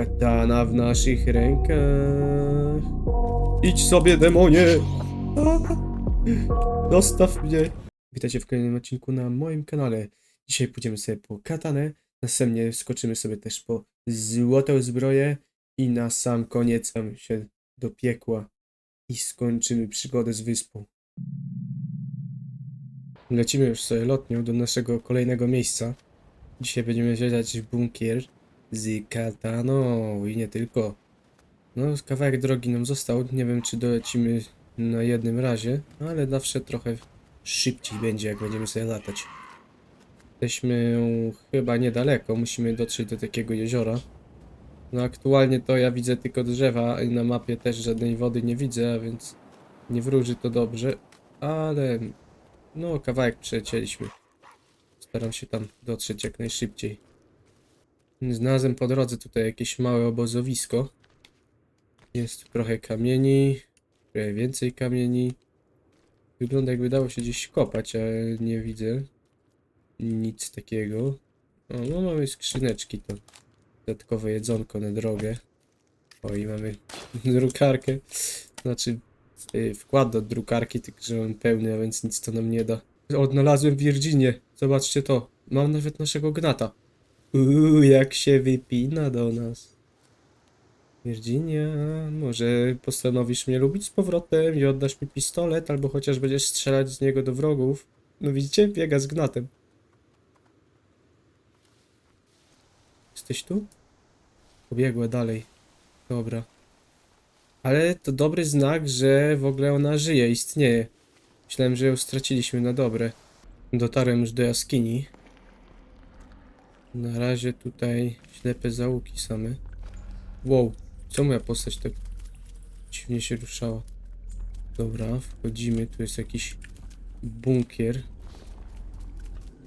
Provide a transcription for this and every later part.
Katana w naszych rękach. Idź sobie, demonie! Dostaw mnie! Witajcie w kolejnym odcinku na moim kanale. Dzisiaj pójdziemy sobie po katanę, następnie skoczymy sobie też po złotą zbroję i na sam koniec tam się do piekła i skończymy przygodę z wyspą. Lecimy już sobie lotnią do naszego kolejnego miejsca. Dzisiaj będziemy zwiedzać bunkier z kataną i nie tylko. No, kawałek drogi nam został. Nie wiem, czy dolecimy na jednym razie, ale zawsze trochę szybciej będzie, jak będziemy sobie latać. Jesteśmy chyba niedaleko, musimy dotrzeć do takiego jeziora. No, aktualnie to ja widzę tylko drzewa i na mapie też żadnej wody nie widzę, więc nie wróży to dobrze, ale no, kawałek przecięliśmy. Staram się tam dotrzeć jak najszybciej. Znalazłem po drodze tutaj jakieś małe obozowisko. Jest trochę kamieni, trochę więcej kamieni. Wygląda jakby dało się gdzieś kopać, ale nie widzę nic takiego. O, no mamy skrzyneczki to. Dodatkowe jedzonko na drogę. O i mamy drukarkę. Znaczy y, wkład do drukarki, tylko że on pełny, a więc nic to nam nie da. Odnalazłem Virginię. Zobaczcie to. Mam nawet naszego gnata. Uuu, jak się wypina do nas. Virginia, może postanowisz mnie lubić z powrotem i oddasz mi pistolet, albo chociaż będziesz strzelać z niego do wrogów. No widzicie? Biega z gnatem. Jesteś tu? Pobiegła dalej. Dobra. Ale to dobry znak, że w ogóle ona żyje, istnieje. Myślałem, że ją straciliśmy na dobre. Dotarłem już do jaskini. Na razie tutaj ślepe załuki same. Wow, co moja postać tak dziwnie się ruszała? Dobra, wchodzimy. Tu jest jakiś bunkier.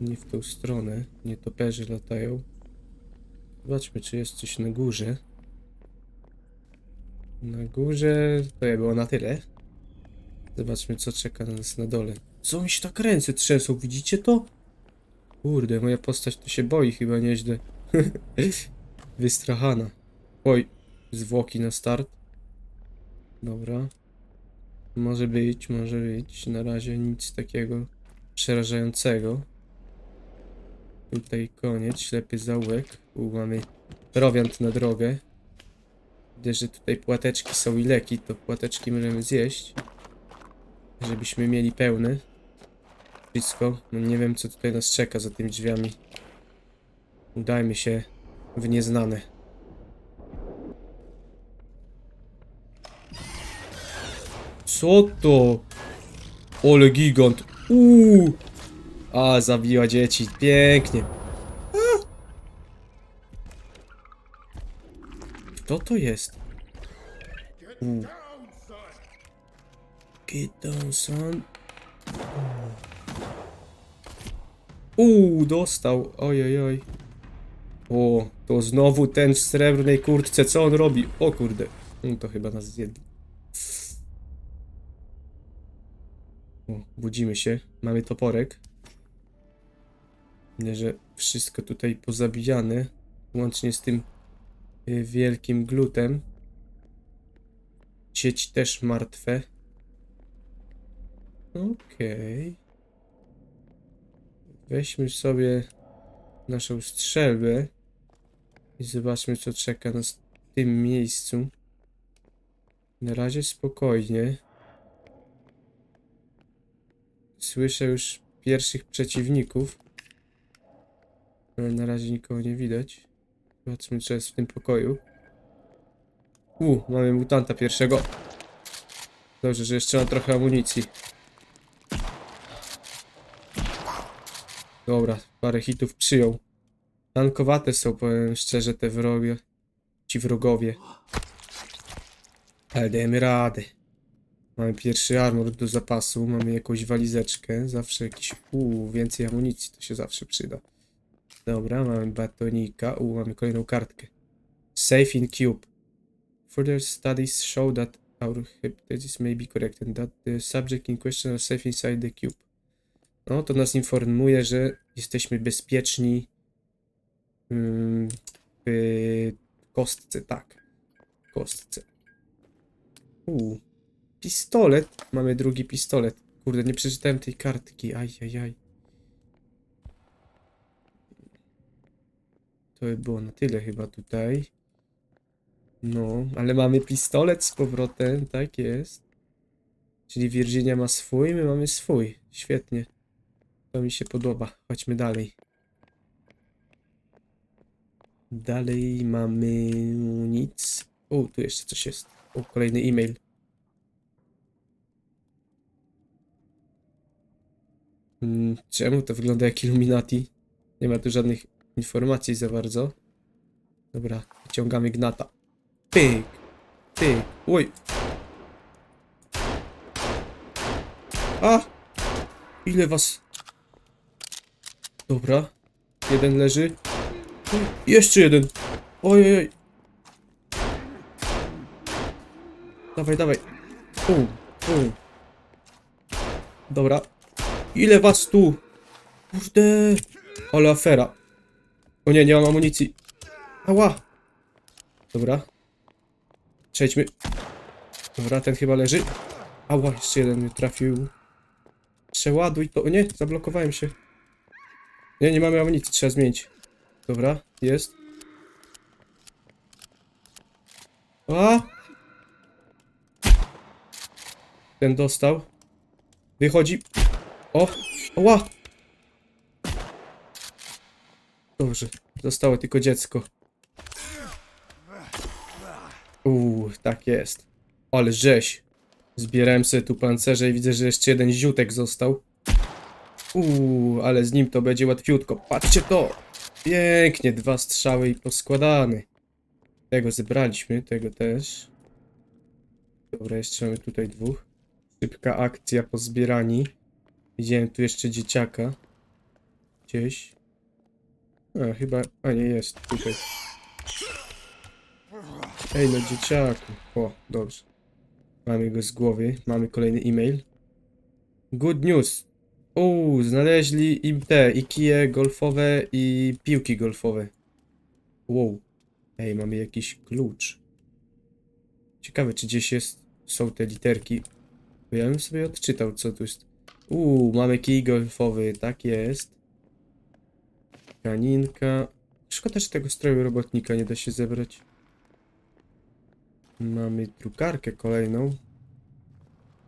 Nie w tą stronę. Nietoperze latają. Zobaczmy, czy jest coś na górze. Na górze to ja było na tyle. Zobaczmy, co czeka na nas na dole. Co mi się tak ręce trzęsą, widzicie to? Kurde, moja postać to się boi chyba nieźle. Wystrachana. Oj, zwłoki na start. Dobra. Może być, może być. Na razie nic takiego przerażającego. Tutaj koniec, ślepy zaułek. U, mamy prowiant na drogę. Widzę, że tutaj płateczki są i leki, to płateczki możemy zjeść. Żebyśmy mieli pełne. Wszystko. No nie wiem, co tutaj nas czeka za tymi drzwiami. Udajmy się w nieznane. Co to? Ole gigant. Uuu. A, zabiła dzieci. Pięknie. A. Kto to jest? Get down, son. Uuu, dostał. Oj, oj. O, to znowu ten w srebrnej kurtce. Co on robi? O kurde. No to chyba nas zjedli. O, budzimy się. Mamy toporek. Widzę, że wszystko tutaj pozabijane. Łącznie z tym y, wielkim glutem. Dzieci też martwe. Okej. Weźmy sobie naszą strzelbę i zobaczmy, co czeka nas w tym miejscu. Na razie spokojnie. Słyszę już pierwszych przeciwników. Ale na razie nikogo nie widać. Zobaczmy, co jest w tym pokoju. U, mamy mutanta pierwszego. Dobrze, że jeszcze mam trochę amunicji. Dobra, parę hitów przyjął. Tankowate są, powiem szczerze, te wrogie. Ci wrogowie. Ale dajemy radę. Mamy pierwszy armor do zapasu, mamy jakąś walizeczkę, zawsze jakiś, uuu, więcej amunicji, to się zawsze przyda. Dobra, mamy batonika, uuu, mamy kolejną kartkę. Safe in cube. Further studies show that our hypothesis may be correct and that the subject in question are safe inside the cube. No, to nas informuje, że jesteśmy bezpieczni mm, w kostce, tak. Kostce. Uuu. Pistolet. Mamy drugi pistolet. Kurde, nie przeczytałem tej kartki. Ajajaj. To by było na tyle chyba tutaj. No, ale mamy pistolet z powrotem, tak jest. Czyli Virginia ma swój, my mamy swój. Świetnie. To mi się podoba. Chodźmy dalej. Dalej mamy nic. O, tu jeszcze coś jest. O, kolejny e-mail. Mm, Czemu to wygląda jak Illuminati? Nie ma tu żadnych informacji za bardzo. Dobra, wyciągamy gnata. Pyk, pyk, oj. A! Ile was? Dobra, jeden leży. Jeszcze jeden. Oj, oj. Dawaj, dawaj. Pum, pum. Dobra. Ile was tu? Kurde. Ale afera. O nie, nie mam amunicji. Ała. Dobra. Przejdźmy. Dobra, ten chyba leży. Ała, jeszcze jeden mnie trafił. Przeładuj to. O nie, zablokowałem się. Nie, nie mamy amunicji, trzeba zmienić. Dobra, jest. A! Ten dostał. Wychodzi. O! Oła! Dobrze, zostało tylko dziecko. Uuu, tak jest. Ale rzeź. Zbierałem sobie tu pancerze i widzę, że jeszcze jeden ziutek został. Uuu, ale z nim to będzie łatwiutko. Patrzcie to! Pięknie, dwa strzały i poskładany. Tego zebraliśmy, tego też. Dobra, jeszcze mamy tutaj dwóch. Szybka akcja po zbierani. Widziałem tu jeszcze dzieciaka. Gdzieś. A, chyba... A, nie jest. Tutaj. Ej, no dzieciaku. O, dobrze. Mamy go z głowy. Mamy kolejny e-mail. Good news. Uuu, znaleźli im te i kije golfowe i piłki golfowe. Wow. Ej, mamy jakiś klucz. Ciekawe, czy gdzieś jest, są te literki. Bo ja bym sobie odczytał, co tu jest. Uuu, mamy kij golfowy, tak jest. Kaninka. Szkoda, że tego stroju robotnika nie da się zebrać. Mamy drukarkę kolejną.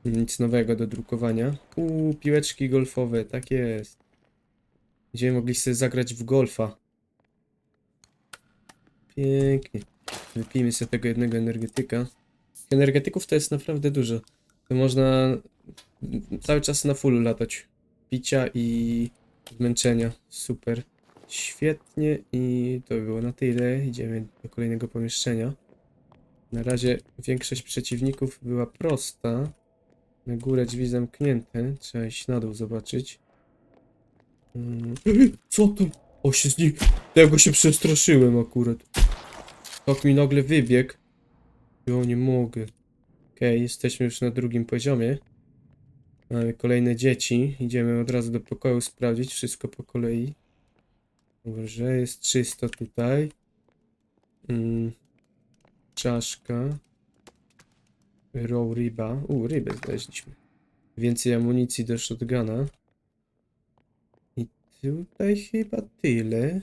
Nic nowego do drukowania. Uuu, piłeczki golfowe, tak jest. Będziemy mogli sobie zagrać w golfa. Pięknie. Wypijmy sobie tego jednego energetyka. Energetyków to jest naprawdę dużo. To można cały czas na fullu latać. Picia i zmęczenia. Super. Świetnie i to by było na tyle. Idziemy do kolejnego pomieszczenia. Na razie większość przeciwników była prosta. Na górę drzwi zamknięte. Trzeba iść na dół zobaczyć. Mm. Co to? O się z. Tego się przestraszyłem akurat. Tak mi nagle wybiegł. Jo, nie mogę. Okej, jesteśmy już na drugim poziomie. Mamy kolejne dzieci. Idziemy od razu do pokoju sprawdzić wszystko po kolei. Dobrze, jest czysto tutaj. Mm. Czaszka. Row ryba. U, rybę znaleźliśmy. Więcej amunicji do shotguna. I tutaj chyba tyle.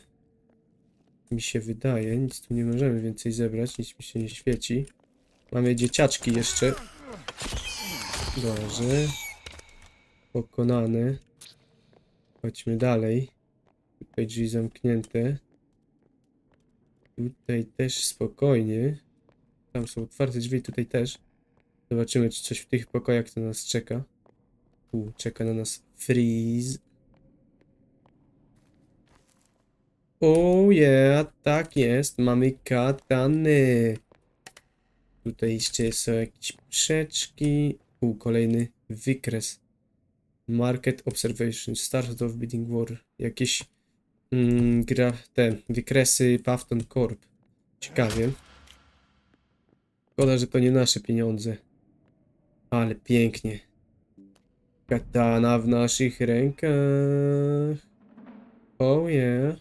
Mi się wydaje. Nic tu nie możemy więcej zebrać. Nic mi się nie świeci. Mamy dzieciaczki jeszcze. Dobrze. Pokonane. Chodźmy dalej. Tutaj drzwi zamknięte. Tutaj też spokojnie. Tam są otwarte drzwi, tutaj też. Zobaczymy, czy coś w tych pokojach na nas czeka. Tu czeka na nas freeze. O yeah, tak jest. Mamy katany. Tutaj jeszcze są jakieś przeczki. U, kolejny wykres. Market Observation. Start of Bidding War. Jakieś mm, gra, te wykresy Pafton Corp. Ciekawie. Szkoda, że to nie nasze pieniądze. Ale pięknie. Katana w naszych rękach. Oh yeah.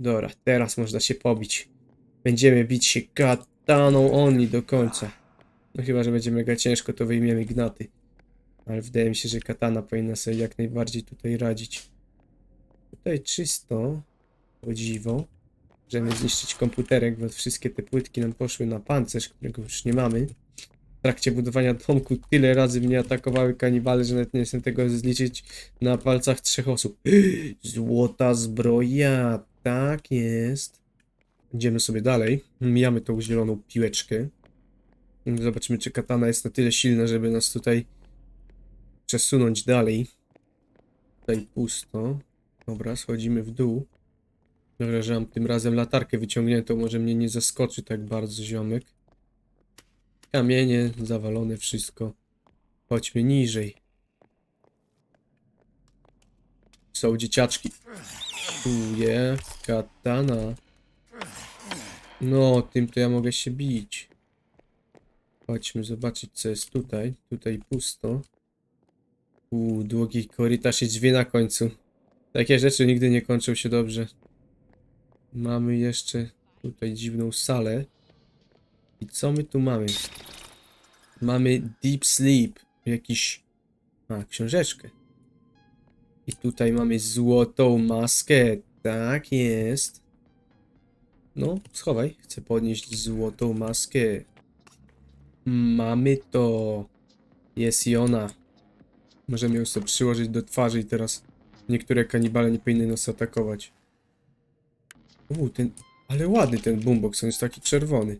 Dobra, teraz można się pobić. Będziemy bić się kataną only do końca. No chyba, że będzie mega ciężko, to wyjmiemy gnaty. Ale wydaje mi się, że katana powinna sobie jak najbardziej tutaj radzić. Tutaj czysto. O dziwo. Możemy zniszczyć komputerek, bo wszystkie te płytki nam poszły na pancerz, którego już nie mamy. Trakcie budowania domku tyle razy mnie atakowały kanibale, że nawet nie jestem tego zliczyć na palcach trzech osób. Złota zbroja, tak jest. Idziemy sobie dalej. Mijamy tą zieloną piłeczkę. Zobaczymy, czy katana jest na tyle silna, żeby nas tutaj przesunąć dalej. Tutaj pusto. Dobra, schodzimy w dół. Dobra, że mam tym razem latarkę wyciągniętą, może mnie nie zaskoczy tak bardzo ziomek. Kamienie, zawalone wszystko. Chodźmy niżej. Są dzieciaczki. Tu jest katana. No, tym to ja mogę się bić. Chodźmy zobaczyć, co jest tutaj. Tutaj pusto. Uuu, długi korytarz i drzwi na końcu. Takie rzeczy nigdy nie kończą się dobrze. Mamy jeszcze tutaj dziwną salę. I co my tu mamy? Mamy Deep Sleep. Jakiś... A, książeczkę. I tutaj mamy złotą maskę. Tak jest. No, schowaj. Chcę podnieść złotą maskę. Mamy to. Jest i ona. Możemy ją sobie przyłożyć do twarzy i teraz niektóre kanibale nie powinny nas atakować. Uuu, ten... Ale ładny ten boombox, on jest taki czerwony.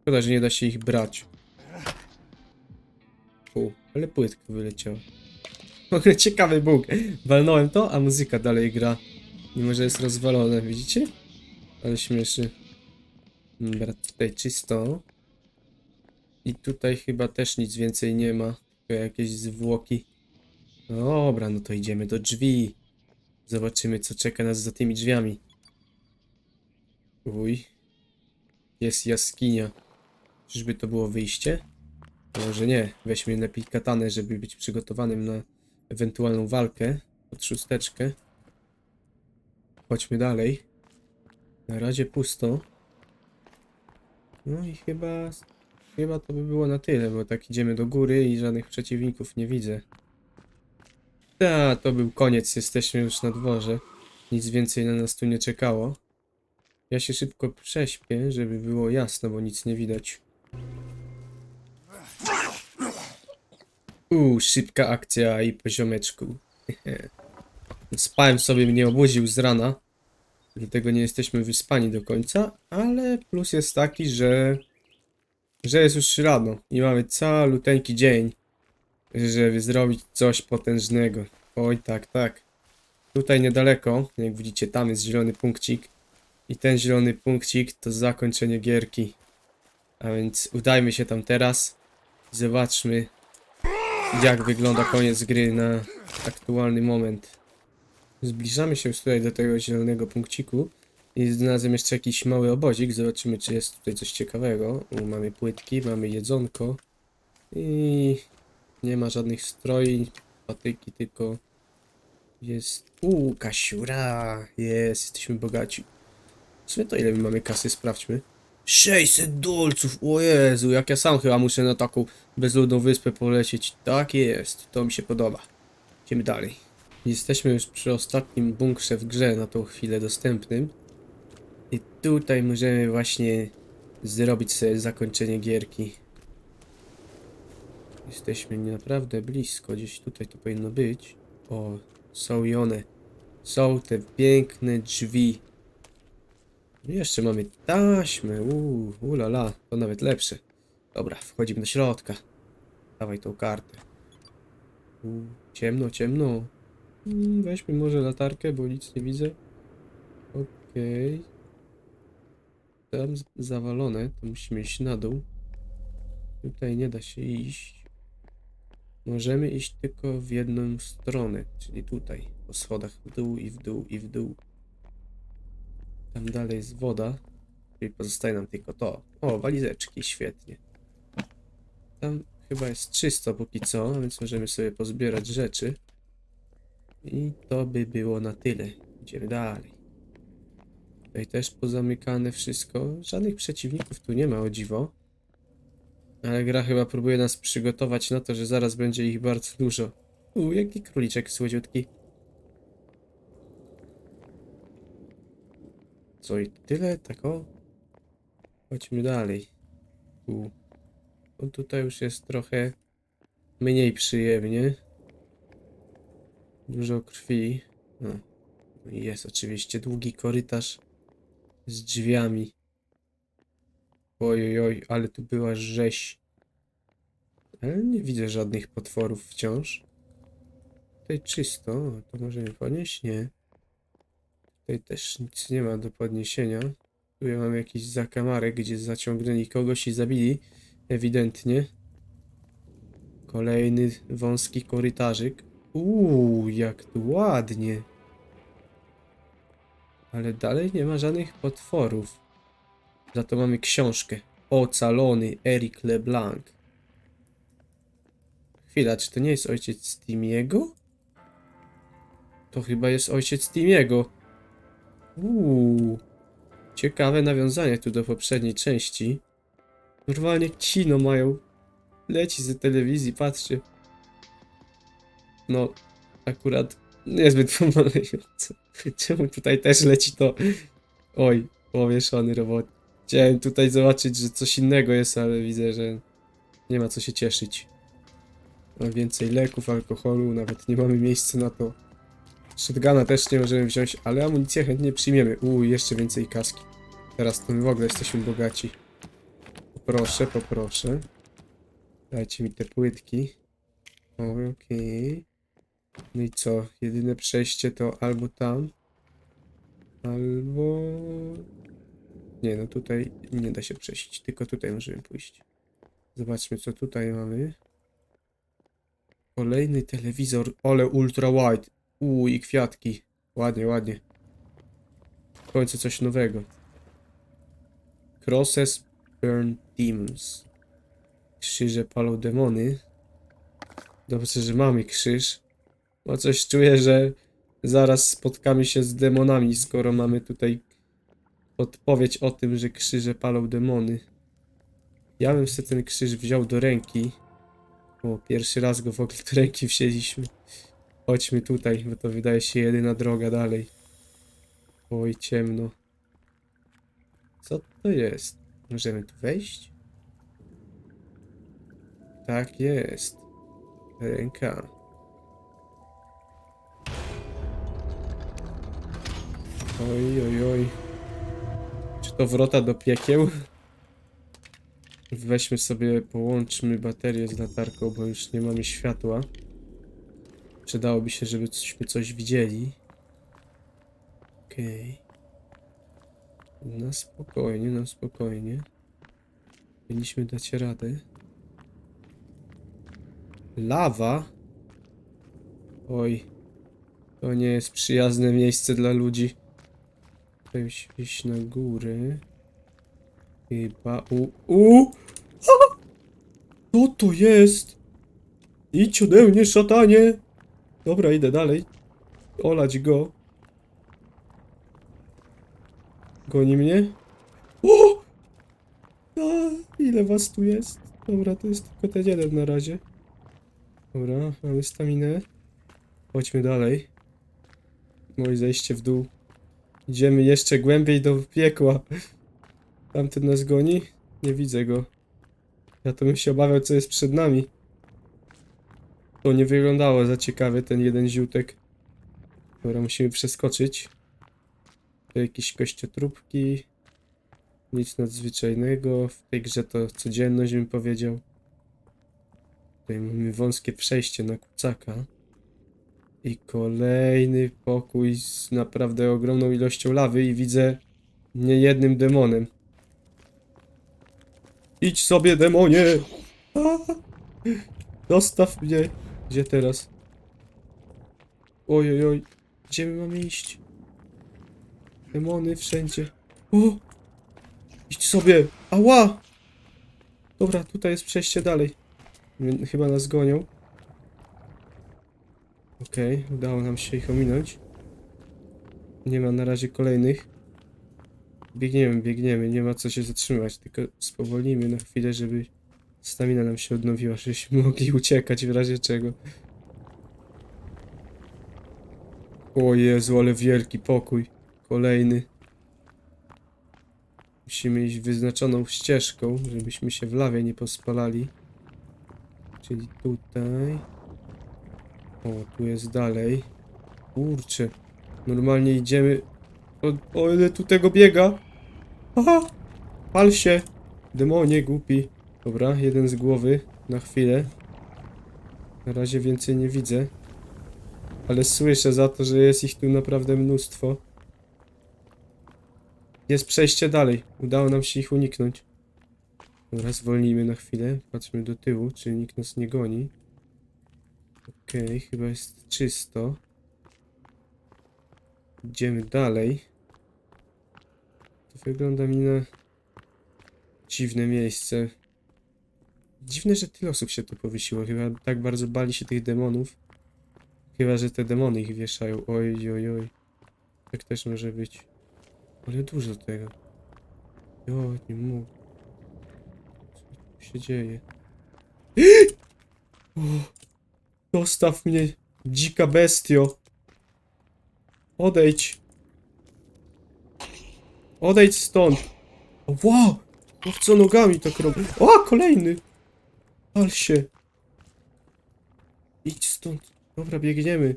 Szkoda, że nie da się ich brać. Ale płytka wyleciała. W ogóle ciekawy bóg. Walnąłem to, a muzyka dalej gra. Mimo, że jest rozwalone, widzicie? Ale śmieszy. Dobra, tutaj czysto. I tutaj chyba też nic więcej nie ma. Tylko jakieś zwłoki. Dobra, no to idziemy do drzwi. Zobaczymy, co czeka nas za tymi drzwiami. Uj. Jest jaskinia. Czyżby to było wyjście? Może nie. Weźmy lepiej katanę, żeby być przygotowanym na ewentualną walkę. Pod szósteczkę. Chodźmy dalej. Na razie pusto. No i chyba... Chyba to by było na tyle, bo tak idziemy do góry i żadnych przeciwników nie widzę. Ta, to był koniec, jesteśmy już na dworze. Nic więcej na nas tu nie czekało. Ja się szybko prześpię, żeby było jasno, bo nic nie widać. Uuu, szybka akcja i poziomeczku. Spałem sobie, mnie obudził z rana. Dlatego nie jesteśmy wyspani do końca, ale plus jest taki, że że jest już rano i mamy caluteńki dzień, żeby zrobić coś potężnego. Oj, tak, tak. Tutaj niedaleko, jak widzicie, tam jest zielony punkcik. I ten zielony punkcik to zakończenie gierki. A więc udajmy się tam teraz. Zobaczmy, jak wygląda koniec gry na aktualny moment. Zbliżamy się już tutaj do tego zielonego punkciku. I znalazłem jeszcze jakiś mały obozik. Zobaczymy, czy jest tutaj coś ciekawego. Mamy płytki, mamy jedzonko. I nie ma żadnych stroi, patyki, tylko jest... Uuu, kasiura! Jest, jesteśmy bogaci. W sumie to ile my mamy kasy? Sprawdźmy. 600 dolców! O Jezu, jak ja sam chyba muszę na taką bezludną wyspę polecieć. Tak jest, to mi się podoba. Idziemy dalej. Jesteśmy już przy ostatnim bunkrze w grze na tą chwilę dostępnym. I tutaj możemy właśnie zrobić sobie zakończenie gierki. Jesteśmy naprawdę blisko, gdzieś tutaj to powinno być. O, są i one. Są te piękne drzwi. Jeszcze mamy taśmę, uuu, ulala, to nawet lepsze. Dobra, wchodzimy do środka. Dawaj tą kartę. Uuu, ciemno, ciemno. Mm, Weźmy może latarkę, bo nic nie widzę. Okej. Tam z- zawalone, to musimy iść na dół. Tutaj nie da się iść. Możemy iść tylko w jedną stronę, czyli tutaj, po schodach w dół i w dół i w dół. Tam dalej jest woda, czyli pozostaje nam tylko to. O, walizeczki, świetnie. Tam chyba jest czysto póki co, więc możemy sobie pozbierać rzeczy. I to by było na tyle. Idziemy dalej. Tutaj też pozamykane wszystko. Żadnych przeciwników tu nie ma, o dziwo. Ale gra chyba próbuje nas przygotować na to, że zaraz będzie ich bardzo dużo. U, jaki króliczek słodziutki. Co i tyle? Tak o? Chodźmy dalej. U. No tutaj już jest trochę mniej przyjemnie. Dużo krwi. No. Jest oczywiście długi korytarz z drzwiami. Oj, oj, ale tu była rzeź. Ale nie widzę żadnych potworów wciąż. Tutaj czysto, to możemy podnieść? Nie. Tutaj też nic nie ma do podniesienia. Tu ja mam jakiś zakamarek, gdzie zaciągnęli kogoś i zabili. Ewidentnie. Kolejny wąski korytarzyk. Uuu, jak tu ładnie. Ale dalej nie ma żadnych potworów. Za to mamy książkę. Ocalony Eric LeBlanc. Chwila, czy to nie jest ojciec Timiego? To chyba jest ojciec Timiego. Uuu. Ciekawe nawiązanie tu do poprzedniej części. Normalnie kino mają. Leci z telewizji, patrzcie. No, akurat niezbyt pomalejące. Czemu tutaj też leci to? Oj, powieszony robot. Chciałem tutaj zobaczyć, że coś innego jest, ale widzę, że nie ma co się cieszyć. Mam więcej leków, alkoholu, nawet nie mamy miejsca na to. Shotguna też nie możemy wziąć, ale amunicję chętnie przyjmiemy. Uuu, jeszcze więcej kaski. Teraz to my w ogóle jesteśmy bogaci. Poproszę, poproszę. Dajcie mi te płytki. Okej. No i co? Jedyne przejście to albo tam, albo... Nie, no tutaj nie da się przejść, tylko tutaj możemy pójść. Zobaczmy, co tutaj mamy. Kolejny telewizor, ale ultra wide. Uuu, i kwiatki. Ładnie, ładnie. W końcu coś nowego. Crosses burn demons. Krzyże palą demony. Dobrze, że mamy krzyż. Bo coś czuję, że zaraz spotkamy się z demonami, skoro mamy tutaj podpowiedź o tym, że krzyże palą demony. Ja bym sobie ten krzyż wziął do ręki. O, pierwszy raz go w ogóle do ręki wzięliśmy. Chodźmy tutaj, bo to wydaje się jedyna droga dalej. Oj, ciemno. Co to jest? Możemy tu wejść? Tak jest. Ręka. Oj, oj, oj. Czy to wrota do piekieł? Weźmy sobie, połączmy baterię z latarką, bo już nie mamy światła. Przydałoby się, żebyśmy coś widzieli. Okej. Na spokojnie, na spokojnie. Powinniśmy dać radę. Lawa? Oj. To nie jest przyjazne miejsce dla ludzi. Tutaj iść na górę. Chyba u... U! Co to jest? Idź ode mnie, szatanie! Dobra, idę dalej. Olać go. Goni mnie? O! A, ile was tu jest? Dobra, to jest tylko ten jeden na razie. Dobra, mamy staminę. Chodźmy dalej. Moje zejście w dół. Idziemy jeszcze głębiej do piekła. Tamten nas goni? Nie widzę go. Ja to bym się obawiał, co jest przed nami. To nie wyglądało za ciekawie, ten jeden ziółtek. Dobra, musimy przeskoczyć. Tu jakieś kościotróbki. Nic nadzwyczajnego. W tej grze to codzienność bym powiedział. Tutaj mamy wąskie przejście na kucaka. I kolejny pokój z naprawdę ogromną ilością lawy i widzę niejednym demonem. Idź sobie, demonie! A! Dostaw mnie! Gdzie teraz? Oj, oj, oj. Gdzie my mamy iść? Demony wszędzie. O! Idź sobie! Ała! Dobra, tutaj jest przejście dalej. Chyba nas gonią. Okej, udało nam się ich ominąć. Nie ma na razie kolejnych. Biegniemy, biegniemy, nie ma co się zatrzymać, tylko spowolnimy na chwilę, żeby stamina nam się odnowiła, żebyśmy mogli uciekać w razie czego. O Jezu, ale wielki pokój. Kolejny. Musimy iść wyznaczoną ścieżką, żebyśmy się w lawie nie pospalali. Czyli tutaj. O, tu jest dalej. Kurczę. Normalnie idziemy. O, o ile tu tego biega. Aha! Pal się! Demonie głupi. Dobra, jeden z głowy. Na chwilę. Na razie więcej nie widzę. Ale słyszę za to, że jest ich tu naprawdę mnóstwo. Jest przejście dalej. Udało nam się ich uniknąć. Dobra, zwolnijmy na chwilę. Patrzmy do tyłu, czy nikt nas nie goni. Okej, chyba jest czysto. Idziemy dalej. To wygląda mi na dziwne miejsce. Dziwne, że tyle osób się tu powiesiło. Chyba tak bardzo bali się tych demonów. Chyba, że te demony ich wieszają. Oj, oj, oj. Tak też może być. Ale dużo tego. Jo, nie mógł. Co tu się dzieje? O, Dostaw mnie, dzika bestio. Odejdź. Odejdź stąd. O, wow! Co nogami tak robi? O, kolejny! Pal się. Idź stąd. Dobra, biegniemy.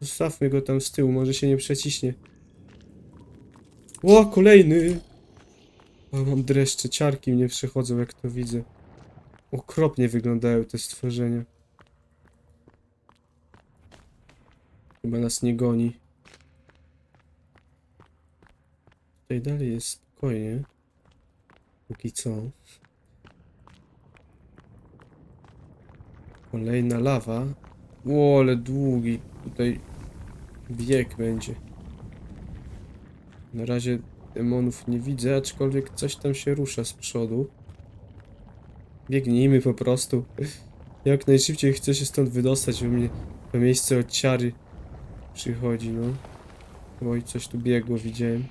Zostawmy go tam z tyłu, może się nie przeciśnie. O, kolejny! O, mam dreszcze, ciarki mnie przechodzą, jak to widzę. Okropnie wyglądają te stworzenia. Chyba nas nie goni. Tutaj dalej jest spokojnie. Póki co. Kolejna lawa. Ło, ale długi. Tutaj wiek będzie. Na razie demonów nie widzę, aczkolwiek coś tam się rusza z przodu. Biegnijmy po prostu. Jak najszybciej chcę się stąd wydostać, bo mnie to miejsce od ciary przychodzi, no. Oj, coś tu biegło, widziałem.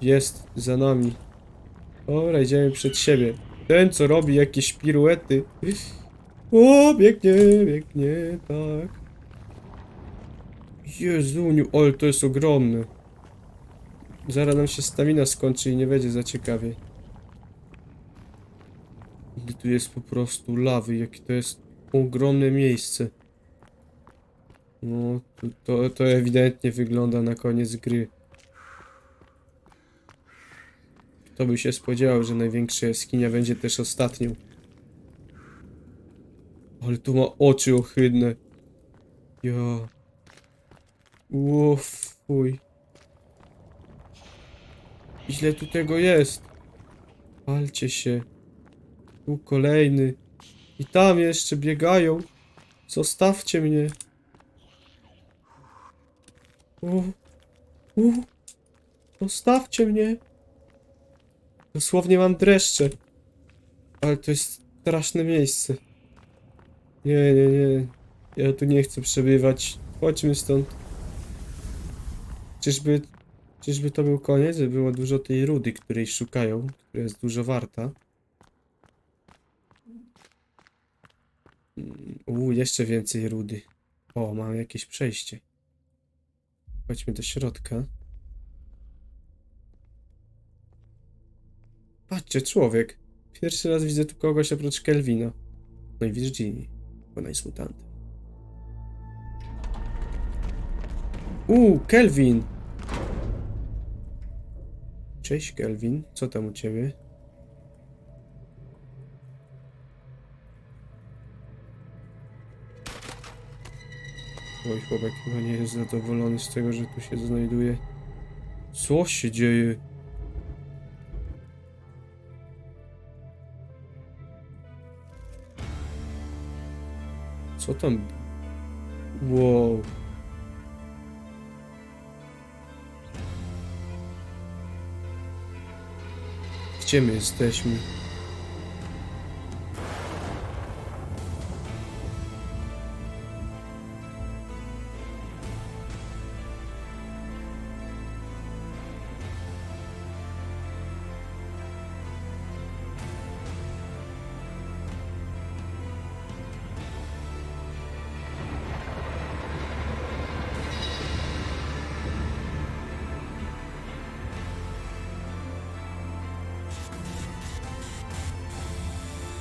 Jest za nami. Dobra, idziemy przed siebie. Ten, co robi jakieś piruety. O, biegnie, biegnie, tak. Jezuniu, ale to jest ogromne. Zaraz nam się stamina skończy i nie będzie za ciekawie. I tu jest po prostu lawy, jakie to jest ogromne miejsce. No, to, to, to ewidentnie wygląda na koniec gry. Kto by się spodziewał, że największa jaskinia będzie też ostatnią. Ale tu ma oczy ohydne. Ja. Uff, fuj. Ile tu tego jest? Palcie się. Tu kolejny. I tam jeszcze biegają. Zostawcie mnie. U, u, zostawcie mnie. Dosłownie mam dreszcze. Ale to jest straszne miejsce. Nie, nie, nie. Ja tu nie chcę przebywać. Chodźmy stąd. Czyżby, czyżby to był koniec? Było dużo tej rudy, której szukają, która jest dużo warta. Mm, Uuu, jeszcze więcej rudy. O, mam jakieś przejście. Chodźmy do środka. Patrzcie, człowiek. Pierwszy raz widzę tu kogoś oprócz Kelvina. No i Virginii. Ona jest mutantem. Uuu, Kelvin! Cześć, Kelvin. Co tam u ciebie? Oj, chłopak chyba nie jest zadowolony z tego, że tu się znajduje. Co się dzieje? Co tam? Wow. Gdzie my jesteśmy?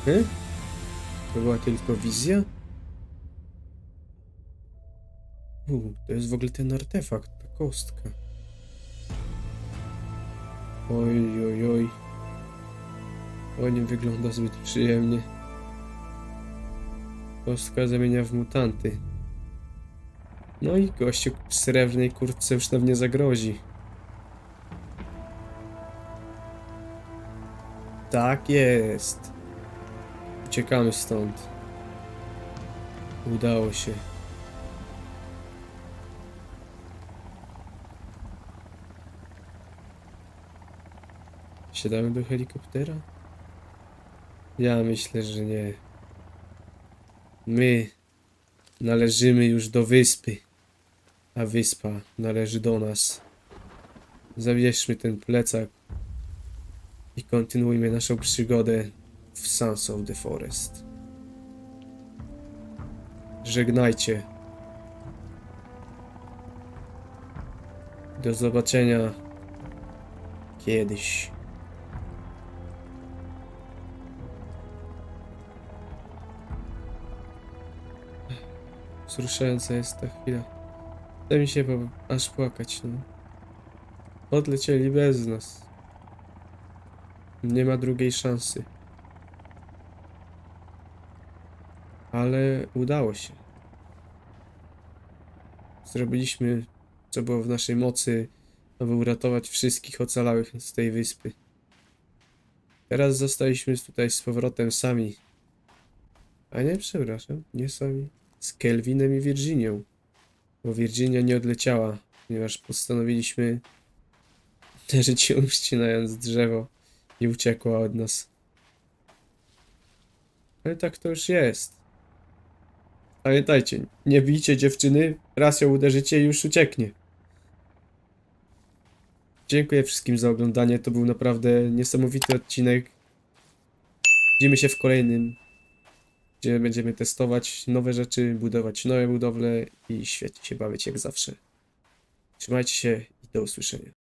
E? To była tylko wizja? U, to jest w ogóle ten artefakt, ta kostka. Oj, oj, oj. To nie wygląda zbyt przyjemnie. Kostka zamienia w mutanty. No i gościu w srebrnej kurtce już nam nie zagrozi. Tak jest. Uciekamy stąd. Udało się. Siadamy do helikoptera? Ja myślę, że nie. My należymy już do wyspy, a wyspa należy do nas. Zabierzmy ten plecak i kontynuujmy naszą przygodę w Sons of the Forest. Żegnajcie. Do zobaczenia kiedyś. Wzruszająca jest ta chwila. Chce mi się aż płakać, no. Odlecieli bez nas. Nie ma drugiej szansy. Ale udało się. Zrobiliśmy, co było w naszej mocy, aby uratować wszystkich ocalałych z tej wyspy. Teraz zostaliśmy tutaj z powrotem sami. A nie, przepraszam, nie sami. Z Kelvinem i Virginią. Bo Virginia nie odleciała, ponieważ postanowiliśmy uderzyć ją ścinając drzewo i uciekła od nas. Ale tak to już jest. Pamiętajcie, nie bijcie dziewczyny, raz ją uderzycie i już ucieknie. Dziękuję wszystkim za oglądanie, to był naprawdę niesamowity odcinek. Widzimy się w kolejnym, gdzie będziemy testować nowe rzeczy, budować nowe budowle i świetnie się bawić jak zawsze. Trzymajcie się i do usłyszenia.